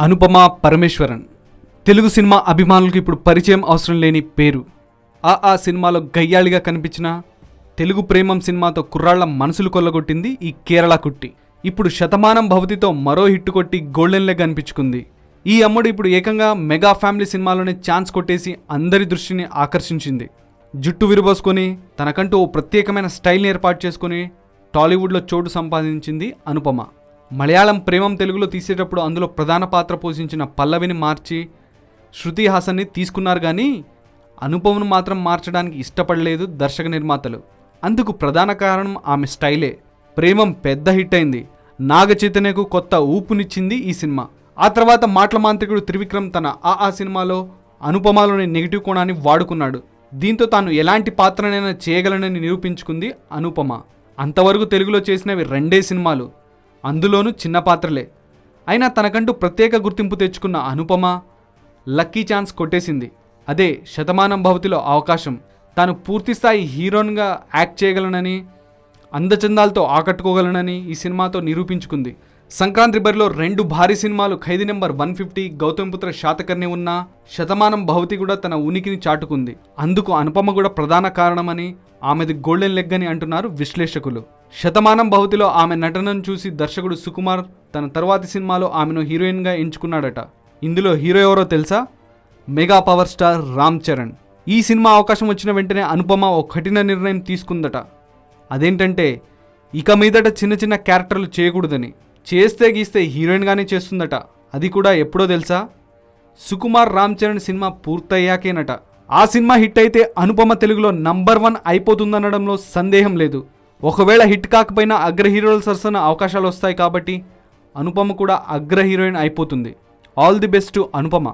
Anupama Parameswaran. Telugu cinema అభిమానులకు ఇప్పుడు పరిచయం అవసరం లేని పేరు. ఆ ఆ సినిమాలో గయ్యాళిగా కనిపించిన తెలుగు ప్రేమం సినిమాతో కుర్రాళ్ళ మనసులు కొల్లగొట్టింది ఈ కేరళ కుట్టి. ఇప్పుడు శతమానం భవతితో మరో హిట్ కొట్టి గోల్డెన్ లెగ్ అనిపించుకుంది. ఈ అమ్మడు ఇప్పుడు ఏకంగా మెగా ఫ్యామిలీ సినిమాలోనే ఛాన్స్ కొట్టేసి అందరి దృష్టిని ఆకర్షించింది. జుట్టు విరబోసుకొని తనకంటూ ఓ ప్రత్యేకమైన స్టైల్ని ఏర్పాటు చేసుకొని టాలీవుడ్లో చోటు సంపాదించింది అనుపమ. మలయాళం ప్రేమం తెలుగులో తీసేటప్పుడు అందులో ప్రధాన పాత్ర పోషించిన పల్లవిని మార్చి శృతి హాసన్ని తీసుకున్నారు కానీ అనుపమను మాత్రం మార్చడానికి ఇష్టపడలేదు దర్శక నిర్మాతలు. అందుకు ప్రధాన కారణం ఆమె స్టైలే. ప్రేమం పెద్ద హిట్ అయింది. నాగ చైతన్యకు కొత్త ఊపునిచ్చింది ఈ సినిమా. ఆ తర్వాత మాటల మాంత్రికుడు త్రివిక్రమ్ తన ఆ ఆ సినిమాలో అనుపమలోని నెగిటివ్ కోణాన్ని వాడుకున్నాడు. దీంతో తాను ఎలాంటి పాత్రనైనా చేయగలనని నిరూపించుకుంది అనుపమ. అంతవరకు తెలుగులో చేసినవి రెండే సినిమాలు. అందులోనూ చిన్న పాత్రలే. అయినా తనకంటూ ప్రత్యేక గుర్తింపు తెచ్చుకున్న అనుపమ లక్కీ ఛాన్స్ కొట్టేసింది. అదే శతమానం భవతిలో అవకాశం. తాను పూర్తిస్థాయి హీరోయిన్గా యాక్ట్ చేయగలనని అందచందాలతో ఆకట్టుకోగలనని ఈ సినిమాతో నిరూపించుకుంది. సంక్రాంతి బరిలో రెండు భారీ సినిమాలు Khaidi number one fifty Gautamiputra Satakarni ఉన్న శతమానం భవతి కూడా తన ఉనికిని చాటుకుంది. అందుకు అనుపమ కూడా ప్రధాన కారణమని ఆమెది గోల్డెన్ లెగ్ అని అంటున్నారు విశ్లేషకులు. శతమానం భవతిలో ఆమె నటనను చూసి దర్శకుడు సుకుమార్ తన తర్వాతి సినిమాలో ఆమెను హీరోయిన్గా ఎంచుకున్నాడట. ఇందులో హీరో ఎవరో తెలుసా? Mega power star Ram Charan. ఈ సినిమా అవకాశం వచ్చిన వెంటనే అనుపమ ఓ కఠిన నిర్ణయం తీసుకుందట. అదేంటంటే ఇక మీదట చిన్న చిన్న క్యారెక్టర్లు చేయకూడదని చేస్తే గీస్తే హీరోయిన్గానే చేస్తుందట. అది కూడా ఎప్పుడో తెలుసా? సుకుమార్ రామ్ చరణ్ సినిమా పూర్తయ్యాకేనట. ఆ సినిమా హిట్ అయితే అనుపమ తెలుగులో నంబర్ వన్ అయిపోతుందనడంలో సందేహం లేదు. ఒకవేళ హిట్ కాకపోయినా అగ్ర హీరోల సరసన అవకాశాలు వస్తాయి కాబట్టి అనుపమ కూడా అగ్ర హీరోయిన్ అయిపోతుంది ఆల్ ది బెస్ట్ అనుపమ.